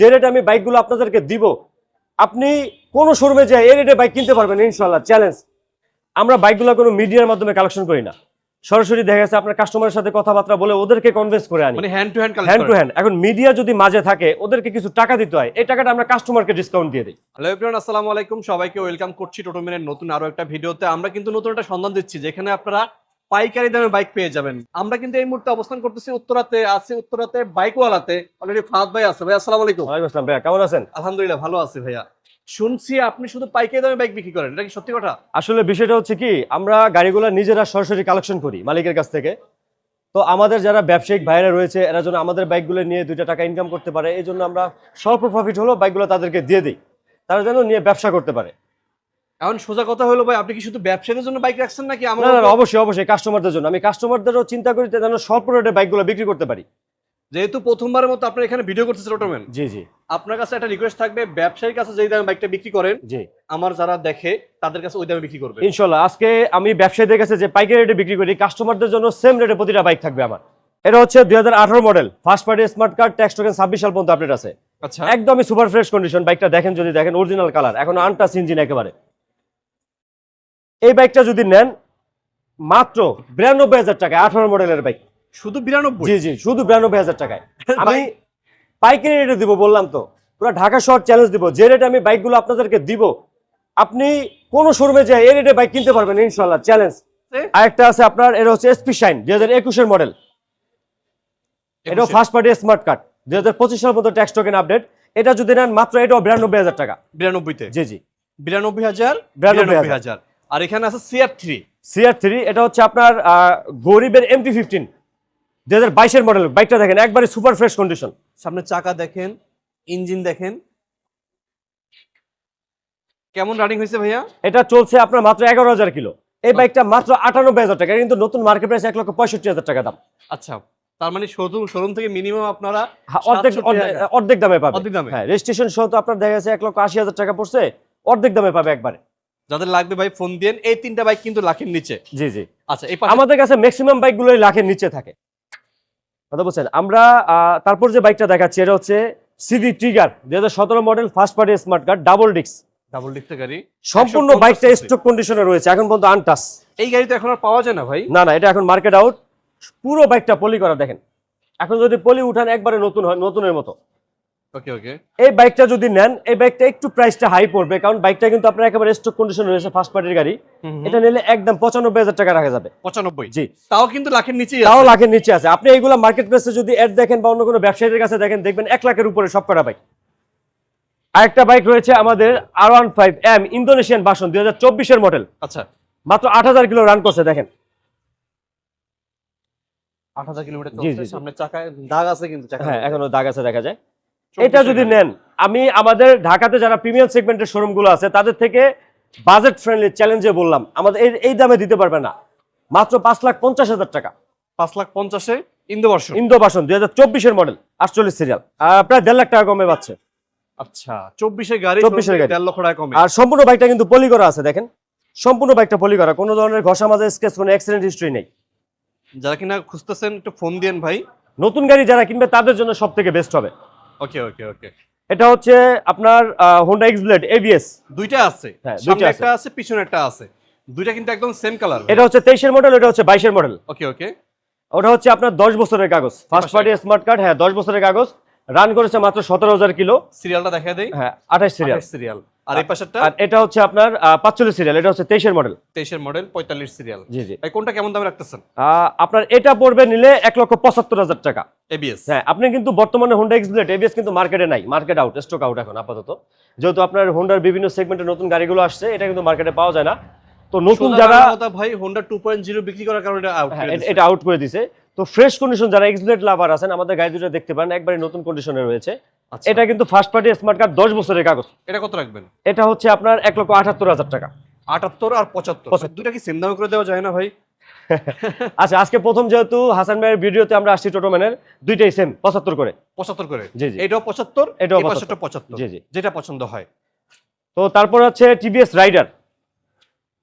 যে রেটে আমি বাইকগুলো আপনাদেরকে দিব আপনি কোনো শোরুমে যাই এই রেটে বাইক কিনতে পারবেন ইনশাল্লাহ চ্যালেঞ্জ আমরা বাইকগুলো কোনো মিডিয়ার মাধ্যমে কালেকশন করি না। সরাসরি দেখা গেছে আপনার কাস্টমারের সাথে কথাবার্তা বলে ওদেরকে কনভিন্স করে আনি। মানে hand to hand hand to hand এখন মিডিয়া যদি মাঝে থাকে ওদেরকে কিছু টাকা দিতে হয় এই টাকাটা আমরা কাস্টমারকে ডিসকাউন্ট দিয়ে দিই। হ্যালো এভরিওয়ান আসসালামু আলাইকুম। সবাইকে ওয়েলকাম করছি টোটোমিনের নতুন আরও একটা ভিডিওতে আমরা কিন্তু নতুন একটা সন্ধান দিচ্ছি যেখানে আপনারা পাইকারি দামে বাইক পেয়ে যাবেন। আমরা কিন্তু এই মুহূর্তে অবস্থান করতেছি উত্তরাতে আছি উত্তরাতে বাইকওয়ালাতে। অলরেডি ফাহাদ ভাই আছে। ভাই আসসালামু আলাইকুম। ওয়ালাইকুম আসসালাম ভাইয়া কেমন আছেন? আলহামদুলিল্লাহ ভালো আছি ভাইয়া। শুনছি আপনি শুধু পাইকারি দামে বাইক বিক্রি করেন এটা কি সত্যি কথা? আসলে বিষয়টা হচ্ছে কি আমরা গাড়িগুলো নিজেরা সরাসরি কালেকশন করি মালিকের কাছ থেকে। তো আমাদের যারা ব্যবসায়িক ভাইরা রয়েছে এরা যেন আমাদের বাইকগুলো নিয়ে দুইটা টাকা ইনকাম করতে পারে। এই জন্য আমরা স্বল্প প্রফিট হলেও বাইকগুলো তাদেরকে দিয়ে দিই। তারা যেন নিয়ে ব্যবসা করতে পারে। এখন সোজা কথা হলো ভাই আপনি কি শুধু ব্যবসায়ীদের জন্য বাইক রাখছেন নাকি আমার না, না, অবশ্যই অবশ্যই কাস্টমারদের জন্য। আমি কাস্টমারদেরও চিন্তা করি যেন স্বল্প রেটে বাইকগুলো বিক্রি করতে পারি। যেহেতু প্রথমবারের মতো আপনার এখানে ভিডিও করতেছে টোটোমেন জি জি। আপনার কাছে একটা রিকোয়েস্ট থাকবে ব্যবসায়ীর কাছে যেই দামে বাইকটা বিক্রি করেন জি। আমার যারা দেখে তাদের কাছে ওই দামে বিক্রি করবে। ইনশাল্লাহ আজকে আমি ব্যবসায়ীদের কাছে যে পাইকারি রেটে বিক্রি করি কাস্টমারদের জন্য সেম রেটে প্রতিটা বাইক থাকবে আমার। এটা হচ্ছে দুই হাজার আঠারো model first party smart card tax token ছাব্বিশ সাল পর্যন্ত আপডেট আছে। আচ্ছা। একদমই সুপার ফ্রেশ কন্ডিশন বাইকটা দেখেন যদি দেখেন অরিজিনাল কালার এখন আনটাস ইঞ্জিন একেবারে। এই বাইকটা যদি নেন মাত্র বিরানব্বই হাজার টাকায় আঠারো মডেলের বাইক। শুধু বিরানব্বই? জি জি শুধু বিরানব্বই হাজার টাকায়। আমি পাইকারি রেটে দিব বললাম তো। পুরো ঢাকা শহর চ্যালেঞ্জ দিব। যে রেটে আমি বাইকগুলো আপনাদেরকে দিব আপনি কোন শোরুমে যাই এই রেটে বাইক কিনতে পারবেন ইনশাল্লাহ চ্যালেঞ্জ আরেকটা আছে আপনার এটা হচ্ছে এসপি শাইন দুই হাজার একুশের মডেল এটাও ফার্স্ট পার্টি স্মার্ট কার্ড দুই হাজার পঁচিশ সাল পর্যন্ত ট্যাক্স টোকেন আপডেট এটা যদি নেন মাত্র এটাও বিরানব্বই হাজার টাকা। বিরানব্বইতে? জি জি। বিরানব্বই হাজার। বিরানব্বই হাজার। আর এখানে আছে সিআর থ্রি সিআর থ্রি এটা হচ্ছে আপনার গরিবের এমটি ফিফটিন দুই হাজার বাইশের মডেল বাইকটা দেখেন একবারে সুপার ফ্রেশ কন্ডিশন সামনে চাকা দেখেন ইঞ্জিন দেখেন। কেমন রানিং হয়েছে ভাইয়া? এটা চলছে আপনার মাত্র এগারো হাজার কিলো। এই বাইকটা মাত্র আটানব্বই হাজার টাকা কিন্তু নতুন মার্কেট প্রাইস এক লক্ষ পঁয়ষট্টি হাজার টাকা দাম। আচ্ছা তার মানে শোরুম শোরুম থেকে মিনিমাম আপনারা হ্যাঁ, অর্ধেক অর্ধেক- দামে পাবে। অর্ধেক দামে? হ্যাঁ রেজিস্ট্রেশন সহ তো আপনার দেখা যাচ্ছে এক লক্ষ আশি হাজার টাকা পড়ছে অর্ধেক দামে পাবে একবারে। যাদের লাগবে ভাই ফোন দিয়ে এই তিনটা বাইক কিন্তু লাখের নিচে। জি জি। আচ্ছা এই আমাদের কাছে ম্যাক্সিমাম বাইকগুলোই লাখের নিচে থাকে। কথা বলছেন? আমরা তারপর যে বাইকটা দেখাচ্ছি এটা হচ্ছে সিডি ট্রিগার দুই হাজার সতেরো model first party smart card double ডিক্স ডাবল ডিক্সের গাড়ি। সম্পূর্ণ বাইকটা স্টক কন্ডিশনে রয়েছে এখন পর্যন্ত আনটাস এই গাড়ি তো এখন আর পাওয়া যায় না ভাই? না না এটা এখন মার্কেট আউট পুরো বাইকটা পলি করা দেখেন। এখন যদি পলি উঠান একবারে নতুন হয় নতুনের মতো। ওকে ওকে এই বাইকটা যদি নেন এই বাইকটা একটু প্রাইসটা হাই পড়বে কারণ বাইকটা কিন্তু আপনার একেবারে স্টক কন্ডিশন রয়েছে ফার্স্ট পার্টির গাড়ি। এটা নিলে একদম পঁচানব্বই হাজার টাকা রাখা যাবে। পঁচানব্বই? জি। তাও কিন্তু লাখের নিচেই তাও লাখের নিচে আছে। আপনি এইগুলো মার্কেট প্লেসে যদি অ্যাড দেখেন বা অন্য কোনো কাছে দেখেন দেখবেন এক লাখের উপরে সব করা বাইক আরেকটা বাইক রয়েছে আমাদের R one five M Indonesian version দুই হাজার চব্বিশের মডেল আচ্ছা। মাত্র আট হাজার কিলো রান করছে দেখেন। আট হাজার কিলোমিটার। সামনে চাকায় দাগ আছে কিন্তু হ্যাঁ এখনও দাগ আছে দেখা যায়। এটা যদি নেন আমি আমাদের ঢাকাতে যারা প্রিমিয়াম সেগমেন্টের শোরুমগুলো আছে তাদের থেকে বাজেট ফ্রেন্ডলি চ্যালেঞ্জে বললাম আমাদের এই দামে দিতে পারবে না। মাত্র পাঁচ লাখ পঞ্চাশ হাজার টাকা। পাঁচ লাখ পঞ্চাশে ইন্দো বর্ষ ইন্দো বাসন দুই হাজার চব্বিশের মডেল আটচল্লিশ সিরিয়াল প্রায় দেড় লাখ টাকা কমে পাচ্ছে। আচ্ছা চব্বিশের গাড়ি 24 এর গাড়ি। দেড় লক্ষ টাকা কমে। আর সম্পূর্ণ বাইকটা কিন্তু পলি করা আছে দেখেন। সম্পূর্ণ বাইকটা পলি করা কোনো ধরনের ঘষা মাজা স্কেচ কোনো অ্যাক্সিডেন্ট হিস্ট্রি নেই। যারা কিনা খুঁজতেছেন একটু ফোন দিন ভাই। নতুন গাড়ি যারা কিনবে তাদের জন্য সব থেকে বেস্ট হবে। ওকে ওকে ওকে। এটা হচ্ছে আপনার হোন্ডা এক্স ব্লেড এবিএস দুইটা আছে। হ্যাঁ, দুইটা একটা আছে। পিছনে একটা আছে দুইটা কিন্তু একদম সেম কালার এটা হচ্ছে তেইশের মডেল এটা হচ্ছে বাইশের মডেল ওকে ওকে। ওটা হচ্ছে আপনার দশ বছরের কাগজ। ফার্স্ট। পার্টি স্মার্ট কার্ড হ্যাঁ দশ বছরের কাগজ। রান করেছে মাত্র সতেরো হাজার কিলো। সিরিয়ালটা দেখা দেই। হ্যাঁ আঠাশ সিরিয়াল। সিরিয়াল। আর এই পাশেরটা? আর এটা হচ্ছে আপনার পাঁচচল্লিশ সিরিয়াল এটা হচ্ছে তেইশের মডেল। তেইশের মডেল পঁয়তাল্লিশ সিরিয়াল। জি জি। কোনটা কেমন দামে রাখতেছেন? আপনার এটা পড়বে নিলে এক লক্ষ পঁচাত্তর হাজার টাকা। এবিএস হ্যাঁ আপনি কিন্তু বর্তমানে হোন্ডা এক্স ব্লেড এবিএস কিন্তু মার্কেটে নাই মার্কেট আউট স্টক আউট এখন আপাতত। যেহেতু আপনার হোন্ডার বিভিন্ন সেগমেন্টের নতুন গাড়িগুলো আসছে এটা কিন্তু মার্কেটে পাওয়া যায় না। তো নতুন যারা ভাই হোন্ডা টু পয়েন্ট জিরো বিক্রি করার কারণে এটা out হ্যাঁ। এটা আউট করে দিছে। তো ফ্রেশ কন্ডিশন যারা এক্স লাভার আছেন আমাদের গাড়ি দুটো দেখতে পারেন একবারে নতুন কন্ডিশনে রয়েছে। আচ্ছা, এটা কিন্তু ফার্স্ট পার্টি স্মার্ট কার্ড দশ বছরের কাগজ। এটা কত রাখবেন? এটা হচ্ছে আপনার এক লক্ষ আটাত্তর হাজার টাকা। আটাত্তর আর পঁচাত্তর। পঁচাত্তর। দুটা কি সেম দামে করে দেওয়া যায় না ভাই? আচ্ছা আজকে প্রথম যেহেতু হাসান ভাইয়ের ভিডিওতে আমরা আসছি টোটোম্যানের দুইটাই সেম পঁচাত্তর করে। পঁচাত্তর করে? জি, জি। এটাও পঁচাত্তর এটাও পঁচাত্তর। পঁচাত্তর জি, জি। যেটা পছন্দ হয়। তো তারপর হচ্ছে টিভিএস রাইডার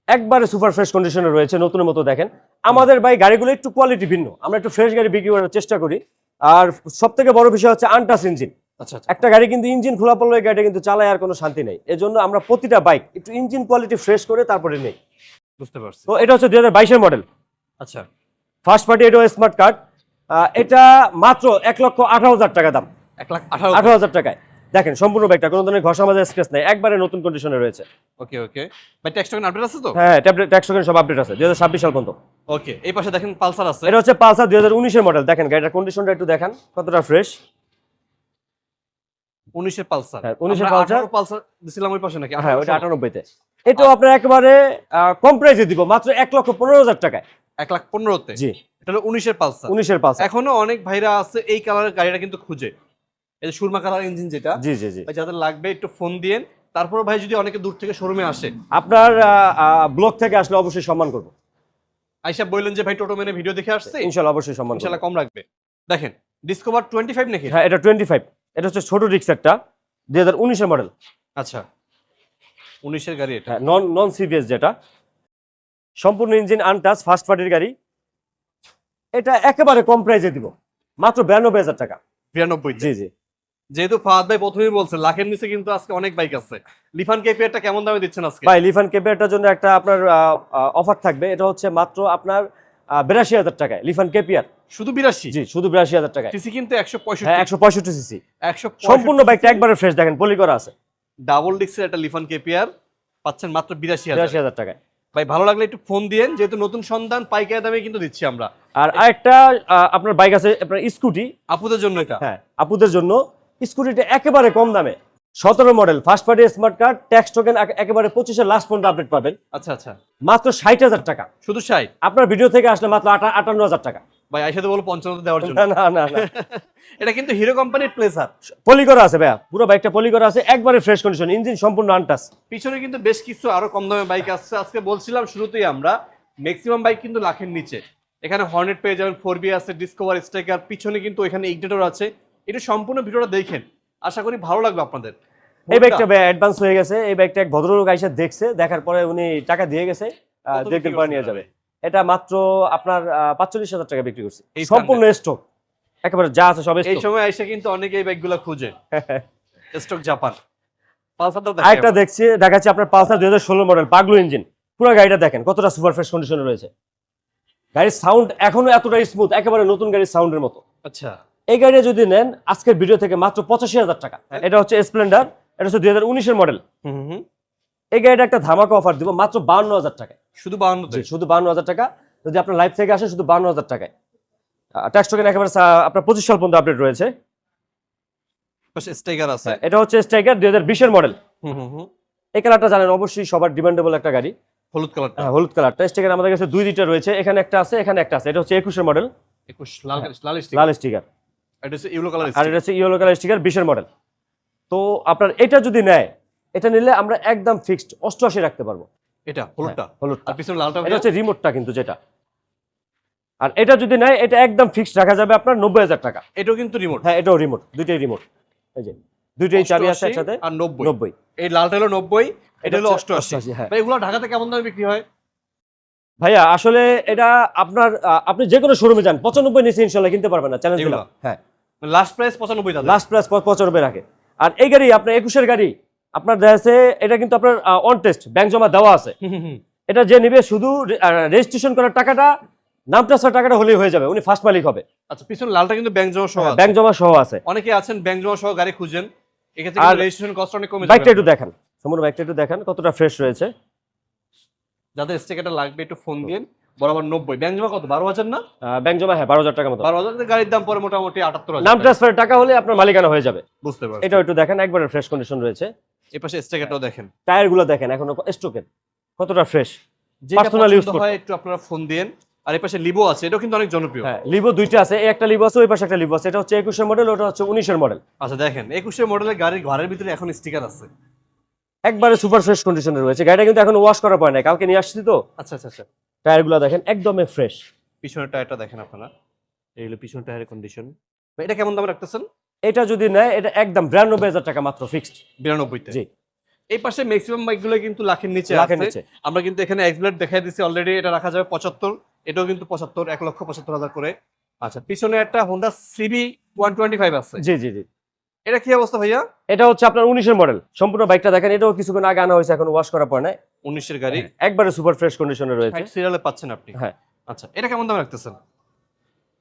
একবারে সুপার ফ্রেশ কন্ডিশনে রয়েছে নতুনের মতো দেখেন। আমাদের ভাই গাড়িগুলো একটু কোয়ালিটি ভিন্ন। আমরা একটু ফ্রেশ গাড়ি বিক্রি করার চেষ্টা করি। আর সব থেকে বড় বিষয় হচ্ছে আনটাস ইঞ্জিন আচ্ছা আচ্ছা। একটা গাড়ি কিন্তু ইঞ্জিন খোলা পড়লে এই গাড়িটা কিন্তু চালায় আর কোনো শান্তি নেই। এজন্য আমরা প্রতিটা বাইক একটু ইঞ্জিন কোয়ালিটি ফ্রেশ করে তারপরে নেই। বুঝতে পারছি। তো এটা হচ্ছে দুই হাজার বাইশের মডেল আচ্ছা। ফার্স্ট পার্টি এটাও স্মার্ট কার্ড এটা মাত্র এক লক্ষ আঠারো হাজার টাকা দাম। এক লাখ আঠারো আঠারো হাজার টাকায়। দেখেন সম্পূর্ণ বাইকটা কোনো ধরনের ঘষা মাজা স্ক্রেচ নেই একবারে নতুন কন্ডিশনে রয়েছে। ওকে ওকে ভাই ট্যাক্স টোকেন আপডেট আছে তো? হ্যাঁ ট্যাবলেট ট্যাক্স সব আপডেট আছে দুই হাজার ছাব্বিশ সাল পর্যন্ত। ওকে এই পাশে দেখেন পালসার আছে। এটা হচ্ছে পালসার দুই হাজার উনিশের মডেল দেখেন গাড়িটার কন্ডিশনটা একটু দেখান কতটা ফ্রেশ উনিশের পালসার। হ্যাঁ, 19 এর Pulsar। পালসার দিছিলাম ওই পাশে নাকি? হ্যাঁ ওটা আটানব্বইতে। এটাও আপনার একেবারে কম প্রাইসে দিব মাত্র এক লক্ষ পনেরো হাজার টাকায়। এক লাখ পনেরোতে? জি। এটা হলো উনিশের পালসার। উনিশের পালসার। এখনও অনেক ভাইরা আছে এই কালারের গাড়িটা কিন্তু খুঁজে। এই যে সুরমা কালার ইঞ্জিন যেটা জি জি জি। যাদের লাগবে একটু ফোন দিয়েন। তারপর ভাই যদি অনেকে দূর থেকে শোরুমে আসে। আপনার ব্লগ থেকে আসলে অবশ্যই সম্মান করব। আইসা বললেন যে ভাই টোটো মেনে ভিডিও দেখে আসছে? ইনশাল্লাহ অবশ্যই সম্মান করব। ইনশাল্লাহ কম রাখবে দেখেন ডিসকভার টোয়েন্টি ফাইভ নাকি? হ্যাঁ এটা টোয়েন্টি ফাইভ এটা হচ্ছে ছোট রিক্সারটা দুই হাজার উনিশের মডেল আচ্ছা উনিশের গাড়ি এটা। নন নন সিবিএস যেটা। সম্পূর্ণ ইঞ্জিন আনটাচ ফার্স্ট পার্টির গাড়ি। এটা একেবারে কম প্রাইসে দিব। মাত্র বিরানব্বই হাজার টাকা। বিরানব্বই। জি জি। যেহেতু ফাহাদ ভাই প্রথমেই বলছে লাখের নিচে কিন্তু আজকে অনেক বাইক আছে। লিফান কেপিয়ারটা কেমন দামে দিচ্ছেন আজকে? ভাই লিফান কেপিয়ারটার জন্য একটা আপনার অফার থাকবে। এটা হচ্ছে মাত্র আপনার বিরাশি হাজার টাকায় লিফান কেপিয়ার শুধু বিরাশি? জি শুধু বিরাশি হাজার টাকায়। টিসি কিন্তু একশো হ্যাঁ পঁয়ষট্টি একশো পঁয়ষট্টি সিসি একশো সম্পূর্ণ বাইকটা একবারে ফ্রেশ দেখেন পলি করা আছে। ডাবল ডিক্সের একটা লিফান কেপিয়ার পাচ্ছেন মাত্র বিরাশি হাজার। বিরাশি হাজার টাকায়। ভাই ভালো লাগলে একটু ফোন দিয়েন যেহেতু নতুন সন্ধান পাইকারি দামে কিন্তু দিচ্ছি আমরা। আর আরেকটা আপনার বাইক আছে আপনার স্কুটি আপুদের জন্য এটা। হ্যাঁ আপুদের জন্য। স্কুটিটা একেবারে কম দামে। সতেরো model first party smart card tax token একেবারে পঁচিশের লাস্ট পর্যন্ত আপডেট পাবেন। আচ্ছা আচ্ছা। মাত্র ষাট হাজার টাকা। শুধু ষাট? আপনার ভিডিও থেকে আসলে মাত্র আটান্ন হাজার টাকা। ভাই বলো পঞ্চান্ন দেওয়ার জন্য। না না না না। এটা কিন্তু হিরো কোম্পানির প্লেসার পলি করা আছে ভাইয়া। পুরো বাইকটা পলি করা আছে একবারে ফ্রেশ কন্ডিশন ইঞ্জিন সম্পূর্ণ আনটাস পিছনে কিন্তু বেশ কিছু আরও কম দামে বাইক আসছে। আজকে বলছিলাম শুরুতেই আমরা ম্যাক্সিমাম বাইক কিন্তু লাখের নিচে। এখানে হর্নেট পেয়ে যাবেন ফোর বি আছে ডিসকভার স্ট্রাইকার পিছনে কিন্তু এখানে ইগনেটর আছে। এটা সম্পূর্ণ ভিডিওটা দেখেন। আশা করি ভালো লাগবে আপনাদের। এই ব্যাগটা অ্যাডভান্স হয়ে গেছে। এই ব্যাগটা এক ভদ্রলোক এসে দেখছে দেখার পরে উনি টাকা দিয়ে গেছে বিক্রি পরে নিয়ে যাবে। এটা মাত্র আপনার পাঁচচল্লিশ হাজার টাকা বিক্রি করছে। সম্পূর্ণ স্টক একেবারে যা আছে সব এই সময় এসে কিন্তু অনেকে এই বাইকগুলো খুঁজে। স্টক জাপান আরেকটা দেখছি দেখাচ্ছি আপনার পালসার দুই হাজার ষোলো মডেল পাগলু ইঞ্জিন পুরো গাড়িটা দেখেন কতটা সুপার ফ্রেশ কন্ডিশনে রয়েছে। গাড়ির সাউন্ড এখনও এতটা স্মুথ একেবারে নতুন গাড়ির সাউন্ডের মতো। আচ্ছা। এই গাড়িটা যদি নেন আজকের ভিডিও থেকে মাত্র পঁচাশি হাজার টাকা। এটা হচ্ছে স্প্লেন্ডার এটা হচ্ছে দুই হাজার উনিশের মডেল। এই গাড়িটা একটা ধামাকা অফার দিব মাত্র বান্ন হাজার টাকা শুধু বাউন্নতে জি শুধু বান্ন হাজার টাকা। যদি আপনার লাইফ থেকে আসে শুধু বান্ন হাজার টাকায়। ট্যাক্স টোকেন একেবারে আপনার পঁচিশ সাল পর্যন্ত আপডেট রয়েছে। আছে। এটা হচ্ছে স্ট্রাইকার দুই হাজার বিশের মডেল এই কালারটা জানেন অবশ্যই সবার ডিমান্ডেবল একটা গাড়ি। হলুদ কালারটা হ্যাঁ, হলুদ কালারটা স্টিকার আমাদের কাছে দুই লিটার রয়েছে এখানে একটা আছে এখানে একটা আছে। এটা হচ্ছে একুশের মডেল একুশ লাল লাল লাল স্টিকার এটা হচ্ছে কালার আর এটা হচ্ছে ইয়েলো কালার স্টিকার বিশের মডেল তো আপনার এটা যদি নেয় এটা নিলে আমরা একদম ফিক্সড অষ্টআশি রাখতে পারব। এটা হলুদটা? হ্যাঁ, হলুদটা। আর পিছনে লালটা এটা হচ্ছে? রিমোটটা কিন্তু যেটা। আর এটা যদি নেয় এটা একদম ফিক্সড রাখা যাবে আপনার নব্বই হাজার টাকা। এটাও কিন্তু রিমোট হ্যাঁ এটাও রিমোট দুইটাই রিমোট এই যে দুইটাই চাবি আছে একসাথে আর নব্বই। নব্বই। এই লালটা হলো নব্বই এটা হলো অষ্টআশি। হ্যাঁ। এগুলো ঢাকাতে কেমন দামে বিক্রি হয়? ভাইয়া আসলে এটা আপনার আপনি যে কোনো শোরুমে যান পঁচানব্বই নিচে ইনশাল্লাহ কিনতে পারবেন না চ্যালেঞ্জ হ্যাঁ। লাস্ট প্রাইস পঁচানব্বই লাস্ট প্রাইস পঁচানব্বই রাখে। আর এই গাড়ি আপনার একুশের গাড়ি আপনার দেখা এটা কিন্তু আপনার অন টেস্ট ব্যাংক জমা দেওয়া আছে। এটা যে নিবে শুধু রেজিস্ট্রেশন করার টাকাটা নাম ট্রান্সফার টাকাটা হলেই হয়ে যাবে উনি ফার্স্ট মালিক হবে। আচ্ছা পিছনে লালটা কিন্তু ব্যাংক জমা সহ। ব্যাংক জমা সহ আছে। অনেকে আছেন ব্যাংক জমা সহ গাড়ি খুঁজেন। এক্ষেত্রে রেজিস্ট্রেশন কস্ট অনেক কমে বাইকটা একটু দেখান। সম্পূর্ণ বাইকটা একটু দেখান কতটা ফ্রেশ রয়েছে। যাদের স্টিকারটা লাগবে একটু ফোন দিন। বরাবর নব্বই। ব্যাংক জমা কত? বারো হাজার না? ব্যাংক জমা হ্যাঁ বারো হাজার টাকা মতো। বারো হাজার গাড়ির দাম পরে মোটামুটি আটাত্তর নাম টাকা। ট্রান্সফারের টাকা হলে আপনার মালিকানা হয়ে যাবে। বুঝতে একটু দেখেন একবারে ফ্রেশ কন্ডিশন রয়েছে। এই পাশে স্টিকারটাও দেখেন। টায়ার দেখেন এখনও স্টোকের কতটা ফ্রেশ যেটা Personal হয় একটু আপনারা ফোন দিন আর এই পাশে লিবো আছে এটাও কিন্তু অনেক জনপ্রিয়। হ্যাঁ লিভো দুইটা আছে একটা লিভো আছে ওই পাশে একটা আছে। এটা হচ্ছে একুশের মডেল ওটা হচ্ছে উনিশের মডেল আচ্ছা দেখেন একুশের মডেলের গাড়ির ঘরের ভিতরে এখন স্টিকার আছে। একবারে সুপার ফ্রেশ কন্ডিশনে রয়েছে। গাড়িটা কিন্তু এখন ওয়াশ করা পড়ে না কালকে নিয়ে আসছি তো। আচ্ছা আচ্ছা আচ্ছা। টায়ারগুলো দেখেন একদমই ফ্রেশ পিছনের টায়ারটা দেখেন আপনারা। এই হলো পিছনের টায়ারের কন্ডিশন এটা কেমন দামে রাখতেছেন? এটা যদি নেয় এটা একদম বিরানব্বই হাজার টাকা মাত্র ফিক্সড বিরানব্বইতে? জি। এই পাশে ম্যাক্সিমাম বাইকগুলো কিন্তু লাখের নিচে লাখের আছে। নিচে। আমরা কিন্তু এখানে এক্সপ্লেট দেখাই দিচ্ছি অলরেডি এটা রাখা যাবে পঁচাত্তর। এটাও কিন্তু পঁচাত্তর এক লক্ষ পঁচাত্তর হাজার করে। আচ্ছা পিছনে একটা Honda CB one twenty five আছে। জি জি জি। এটা কি অবস্থা ভাইয়া? এটা হচ্ছে আপনার উনিশের মডেল। সম্পূর্ণ বাইকটা দেখেন এটাও কিছুক্ষণ আগে আনা হয়েছে এখন ওয়াশ করার পর নাই। উনিশের গাড়ি? একবারে সুপার ফ্রেশ কন্ডিশনে রয়েছে। সিরিয়ালে পাচ্ছেন আপনি? হ্যাঁ। আচ্ছা এটা কেমন দাম রাখতেছেন?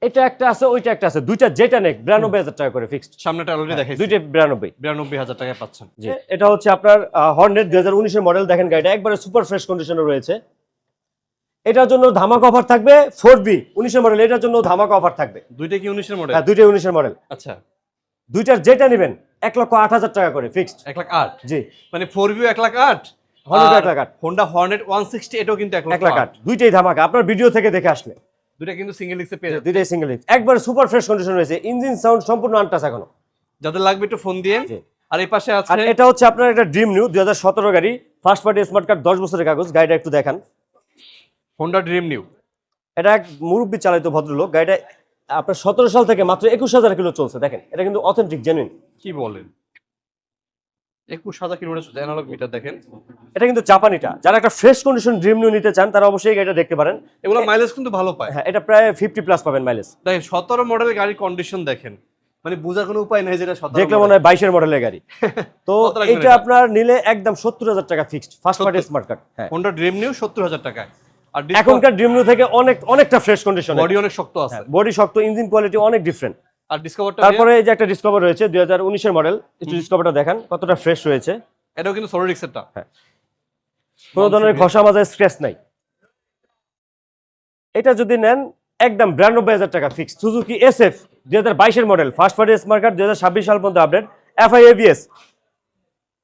এটা একটা আছে ওইটা একটা আছে দুইটা যেটা নেক বিরানব্বই হাজার টাকা করে ফিক্সড সামনেটা অলরেডি দেখাইছি। দুইটা বিরানব্বই। বিরানব্বই হাজার টাকায় পাচ্ছেন। জি এটা হচ্ছে আপনার হর্নেট দুই হাজার উনিশের মডেল দেখেন গাড়িটা একবারে সুপার ফ্রেশ কন্ডিশনে রয়েছে। এটার জন্য ধামাক অফার থাকবে ফোর বি উনিশের মডেল এটার জন্য ধামাক অফার থাকবে। দুইটা কি উনিশের মডেল হ্যাঁ দুইটাই উনিশের মডেল আচ্ছা। দুইটার যেটা নেবেন এক লক্ষ আট হাজার টাকা করে ফিক্সড এক লাখ আট? জি। মানে ফোর ভিউ এক লাখ আট? হর্নেট আর এক লাখ আট। হোন্ডা হর্নেট ওয়ান সিক্সটি এটাও কিন্তু এক লাখ আট। দুইটাই ধামাকা। আপনার ভিডিও থেকে দেখে আসলে। দুইটা কিন্তু সিঙ্গেল ডিস্কে পেয়ে যাবেন। দুইটাই সিঙ্গেল একবার সুপার ফ্রেশ কন্ডিশন রয়েছে। ইঞ্জিন সাউন্ড সম্পূর্ণ আনটাস এখনও। যাদের লাগবে একটু ফোন দিয়ে। আর এই পাশে আছে এটা হচ্ছে আপনার একটা ড্রিম নিউ দুই হাজার সতেরো গাড়ি। ফার্স্ট পার্টি স্মার্ট কার্ড দশ বছরের কাগজ। গাড়িটা একটু দেখান। হোন্ডা ড্রিম নিউ এটা এক মুরব্বী চালিত ভদ্রলোক। গাড়িটা আপনার সতেরো সাল থেকে মাত্র একুশ হাজার কিলো চলছে দেখেন এটা কিন্তু অথেন্টিক জেনুইন কি বলেন? একুশ হাজার কিলোমিটার অ্যানালগ মিটার দেখেন। এটা কিন্তু জাপানিটা যারা একটা ফ্রেশ কন্ডিশন ড্রিম নিউ নিতে চান তারা অবশ্যই দেখতে পারেন। এগুলো মাইলেজ কিন্তু ভালো পায়। হ্যাঁ এটা প্রায় ফিফটি প্লাস পাবেন মাইলেজ দেখেন সতেরো মডেলের গাড়ির কন্ডিশন দেখেন। মানে বোঝার কোনো উপায় নেই যেটা দেখলে মনে হয় বাইশের মডেলের গাড়ি। তো এটা? আপনার নিলে একদম সত্তর হাজার টাকা fixed first party smart card হ্যাঁ। হোন্ডা ড্রিম নিউ সত্তর হাজার আর এখনকার ড্রিম নিউ থেকে অনেক অনেকটা ফ্রেশ কন্ডিশন বডি অনেক শক্ত আছে। বডি শক্ত ইঞ্জিন কোয়ালিটি অনেক ডিফারেন্ট আর ডিসকভারটা তারপরে এই যে একটা ডিসকভার রয়েছে দুই হাজার উনিশের মডেল একটু ডিসকভারটা দেখান কতটা ফ্রেশ রয়েছে। এটাও কিন্তু সলিড এক্সেটটা কোনো ধরনের ঘষা মাজায় স্ক্র্যাচ নাই। এটা যদি নেন একদম বিরানব্বই হাজার টাকা ফিক্স সুজুকি এস এফ দুই হাজার বাইশের model first party smart card দুই হাজার ছাব্বিশ সাল পর্যন্ত আপডেট এফআই এবিএস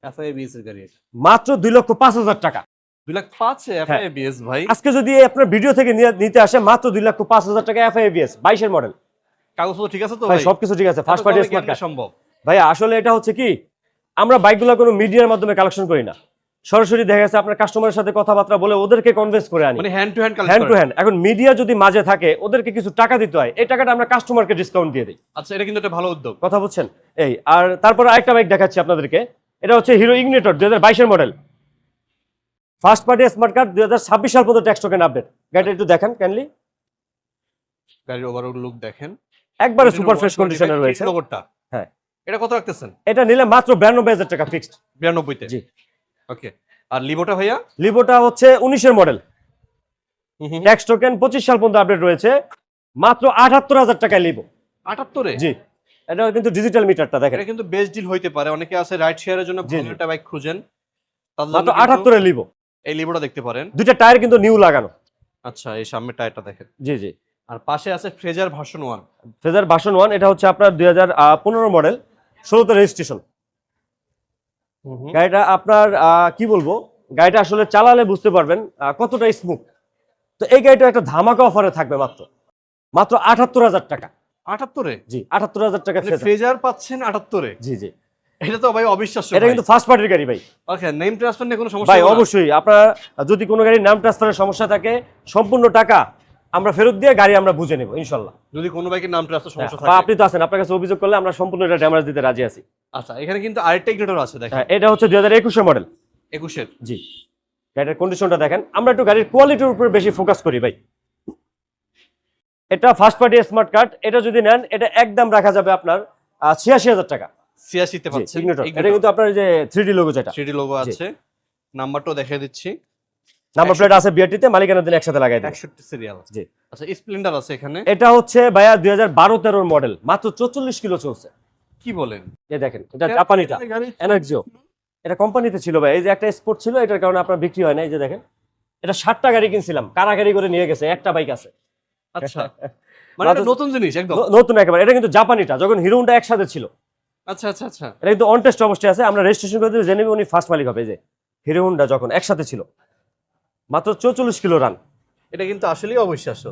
এফআইবিএস এর গাড়ি মাত্র দুই লক্ষ পাঁচ হাজার টাকা। দুই লাখ পাঁচ এফআইবিএস ভাই। আজকে যদি আপনার ভিডিও থেকে নিতে আসে মাত্র দুই লক্ষ পাঁচ হাজার টাকা এফআই বাইশের মডেল কাগজপত্র ঠিক আছে তো ভাই ভাই? সবকিছু ঠিক আছে ফার্স্ট পার্টি স্মার্ট সম্ভব? ভাই আসলে এটা হচ্ছে কি আমরা বাইকগুলো কোনো মিডিয়ার মাধ্যমে কালেকশন করি না। সরাসরি দেখা যাচ্ছে আপনার কাস্টমারের সাথে কথাবার্তা বলে ওদেরকে কনভিন্স করে আনি। মানে hand to hand hand to hand এখন মিডিয়া যদি মাঝে থাকে ওদেরকে কিছু টাকা দিতে হয় এই টাকাটা আমরা কাস্টমারকে ডিসকাউন্ট দিয়ে দিই। আচ্ছা এটা কিন্তু একটা ভালো উদ্যোগ। কথা বলছেন এই আর তারপর আরেকটা বাইক দেখাচ্ছি আপনাদেরকে। এটা হচ্ছে হিরো ইগনিটর দুই হাজার বাইশের model first party smart card দুই হাজার ছাব্বিশ সাল পর্যন্ত ট্যাক্স টোকেন আপডেট গাড়িটা একটু দেখেন কাইন্ডলি গাড়ির ওভারঅল লুক দেখেন। একবারে সুপার ফ্রেশ কন্ডিশনে রয়েছে। লোগোটা হ্যাঁ। এটা কত রাখতেছেন? এটা নিলে মাত্র বিরানব্বই হাজার টাকা ফিক্সড বিরানব্বইতে? জি। ওকে আর লিভোটা ভাইয়া? লিভোটা হচ্ছে উনিশের মডেল ট্যাক্স টোকেন পঁচিশ সাল পর্যন্ত আপডেট রয়েছে। মাত্র আটাত্তর হাজার টাকায় লিভো আটাত্তরে? জি। এটা কিন্তু ডিজিটাল মিটারটা দেখেন। এটা কিন্তু বেস্ট ডিল হইতে পারে। অনেকে আছে রাইড শেয়ারের জন্য। ভালো একটা বাইক খুঁজেন। মাত্র জন্য কিন্তু আটাত্তরে লিভো এই লিভোটা দেখতে পারেন। দুইটা টায়ার কিন্তু নিউ লাগানো। আচ্ছা এই সামনের টায়ারটা দেখেন। জি জি। আর পাশে আছে Fazer version one Fazer version one এটা হচ্ছে আপনার দুই হাজার পনেরো মডেল ষোলোতে রেজিস্ট্রেশন গাড়িটা আপনার কি বলব? গাড়িটা আসলে চালালে বুঝতে পারবেন কতটা স্মুথ তো এই গাড়িটা একটা ধামাকা অফারে থাকবে মাত্র। মাত্র আটাত্তর হাজার টাকা। আটাত্তরে? জি আটাত্তর হাজার টাকা ফ্রেজার পাচ্ছেন আটাত্তরে? জি জি। এটা তো ভাই অবিশ্বাস্য এটা কিন্তু ফার্স্ট পার্টির গাড়ি ভাই। ওকে নেম ট্রান্সফার নিয়ে কোনো সমস্যা ভাই অবশ্যই আপনার যদি কোনো গাড়ির নাম ট্রান্সফারের সমস্যা থাকে সম্পূর্ণ টাকা আমরা ফেরত দিয়ে গাড়ি আমরা বুঝে নেব ইনশাল্লাহ। যদি কোনো বাইকের নাম ট্রান্সফার সমস্যা বা থাকে। আপনি তো আছেন আপনার কাছে অভিযোগ করলে আমরা সম্পূর্ণ এটা ড্যামেজ দিতে রাজি আছি। আচ্ছা এখানে কিন্তু আরেকটা ইগনিটর আছে দেখেন। হ্যাঁ এটা হচ্ছে দুই হাজার একুশের মডেল একুশের। জি। গাড়ির কন্ডিশনটা দেখেন। আমরা একটু গাড়ির কোয়ালিটির উপর বেশি ফোকাস করি ভাই। এটা ফার্স্ট পার্টি স্মার্ট কার্ড এটা যদি নেন এটা একদম রাখা যাবে আপনার ছিয়াশি হাজার টাকা। ছিয়াশিতে জি, পাচ্ছেন। Ignitor। এটা কিন্তু আপনার যে থ্রি ডি লোগো যেটা। থ্রিডি লোগো আছে। নাম্বারটাও দেখিয়ে দিচ্ছি। নাম্বার প্লেট আছে বিআরটিতে মালিকানা দিন একসাথে লাগাই দেন একষট্টি সিরিয়াল জি। আচ্ছা স্প্লেন্ডার আছে এখানে। এটা হচ্ছে ভাইয়া দুই হাজার বারো তেরোর মডেল মাত্র চৌচল্লিশ কিলো চলছে। কি বলেন? এ দেখেন এটা জাপানিটা এনার্জিও এটা কোম্পানিতে ছিল ভাই এই যে একটা স্পোর্ট ছিল এটার কারণে আপনার বিক্রি হয় না এই যে দেখেন। এটা ষাটটা গাড়ি কিনছিলাম কারাগারি করে নিয়ে গেছে একটা বাইক আছে। আচ্ছা। মানে নতুন জিনিস একদম। নতুন একেবারে এটা কিন্তু জাপানিটা যখন হিরো হোন্ডা একসাথে ছিল। আচ্ছা আচ্ছা আচ্ছা। এটা কিন্তু অন টেস্ট অবস্থায় আছে। আমরা রেজিস্ট্রেশন করে দিলে জেনে নিবো উনি ফার্স্ট মালিক হবে যে হিরো হোন্ডা যখন একসাথে ছিল। মাত্র চৌচল্লিশ কিলো রান এটা কিন্তু আসলেই অবিশ্বাস্য।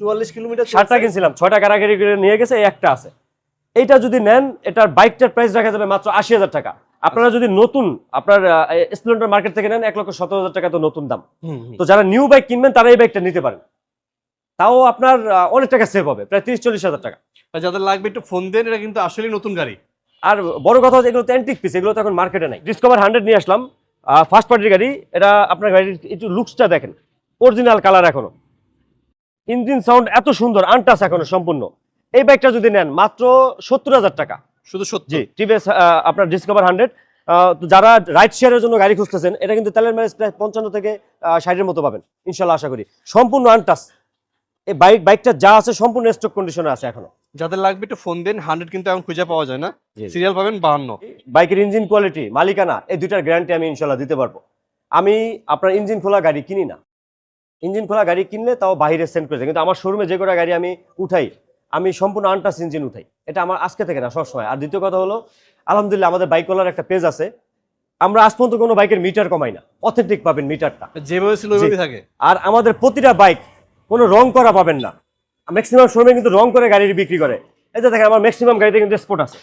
চুয়াল্লিশ কিলোমিটার ষাটটা কিনছিলাম ছয়টা কারাগারি করে নিয়ে গেছে এই একটা আছে। এইটা যদি নেন এটার বাইকটার প্রাইস রাখা যাবে মাত্র আশি হাজার টাকা। আপনারা যদি নতুন আপনার স্প্লেন্ডার মার্কেট থেকে নেন এক লক্ষ সতেরো হাজার টাকা তো নতুন দাম। তো যারা নিউ বাইক কিনবেন তারা এই বাইকটা নিতে পারেন। তাও আপনার অনেক টাকা সেভ হবে প্রায় তিরিশ চল্লিশ হাজার টাকা। যাদের লাগবে একটু ফোন দেন এটা কিন্তু আসলেই নতুন গাড়ি। আর বড় কথা হচ্ছে এগুলো তো অ্যান্টিক পিস এগুলো তো এখন মার্কেটে নাই। ডিসকভার হান্ড্রেড নিয়ে আসলাম। ফার্স্ট পার্টির গাড়ি এটা আপনার গাড়ির একটু লুকসটা দেখেন। অরিজিনাল কালার এখনও। ইঞ্জিন সাউন্ড এত সুন্দর আনটাস এখনও সম্পূর্ণ। এই বাইকটা যদি নেন মাত্র সত্তর হাজার টাকা। শুধু সত্যি টিভিএস আপনার ডিসকভার হান্ড্রেড তো যারা রাইড শেয়ারের জন্য গাড়ি খুঁজতেছেন এটা কিন্তু তেলের মাইলেজ প্রায় পঞ্চান্ন থেকে ষাটের মতো পাবেন ইনশাল্লাহ আশা করি। সম্পূর্ণ আনটাস এই বাইক বাইকটা যা আছে সম্পূর্ণ স্টক কন্ডিশনে আছে এখনও। যাদের লাগবে একটু ফোন দিন হান্ড্রেড কিন্তু এখন খুঁজে পাওয়া যায় না। সিরিয়াল পাবেন বাহান্ন। বাইকের ইঞ্জিন কোয়ালিটি মালিকানা এই দুইটার গ্যারান্টি আমি ইনশাল্লাহ দিতে পারব। আমি আপনার ইঞ্জিন খোলা গাড়ি কিনি না। ইঞ্জিন খোলা গাড়ি কিনলে তাও বাইরে সেন্ড করে দেয়। কিন্তু আমার শোরুমে যে কটা গাড়ি আমি উঠাই আমি সম্পূর্ণ আনটাস ইঞ্জিন উঠাই। এটা আমার আজকে থেকে না সবসময়। আর দ্বিতীয় কথা হলো আলহামদুলিল্লাহ আমাদের বাইক বাইকওয়ালার একটা পেজ আছে। আমরা আজ পর্যন্ত কোনো বাইকের মিটার কমাই না। অথেন্টিক পাবেন মিটারটা যেভাবে ছিল থাকে। আর আমাদের প্রতিটা বাইক কোনো রং করা পাবেন না। ম্যাক্সিমাম শোরুমে কিন্তু রং করে গাড়ি বিক্রি করে। এই যে দেখেন আমার ম্যাক্সিমাম গাড়িতে কিন্তু স্পোর্ট আছে।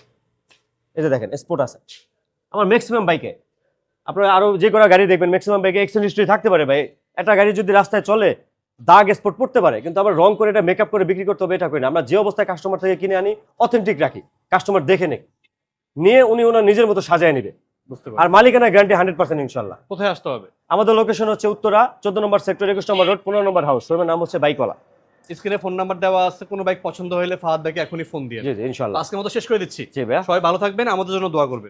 এই যে দেখেন স্পোর্ট আছে। আমার ম্যাক্সিমাম বাইকে আপনারা আরও যে কটা গাড়ি দেখবেন ম্যাক্সিমাম বাইকে এক্সেল হিস্ট্রি থাকতে পারে ভাই। একটা গাড়ি যদি রাস্তায় চলে দাগ স্পোর্ট পড়তে পারে কিন্তু আবার রং করে এটা মেকআপ করে বিক্রি করতে হবে এটা করি না। আমরা যে অবস্থায় কাস্টমার থেকে কিনে আনি অথেন্টিক রাখি। কাস্টমার দেখে নেই নিয়ে উনি ওনার নিজের মতো সাজায় নেবে। বুঝতে আর মালিকানা গ্যারান্টি হান্ড্রেড পার্সেন্ট ইনশাল্লাহ কোথায় আসতে হবে? আমাদের লোকেশন হচ্ছে উত্তরা চোদ্দ নম্বর সেক্টর একুশ নম্বর রোড পনেরো নম্বর হাউস শোরুমের নাম হচ্ছে বাইকওয়ালা স্ক্রিনে ফোন নাম্বার দেওয়া আছে কোনো বাইক পছন্দ হলে ফাহাদ ভাইকে এখনই ফোন দিয়ে ইনশাল্লাহ আজকের মতো শেষ করে দিচ্ছি। সবাই ভালো থাকবেন আমাদের জন্য দোয়া করবেন।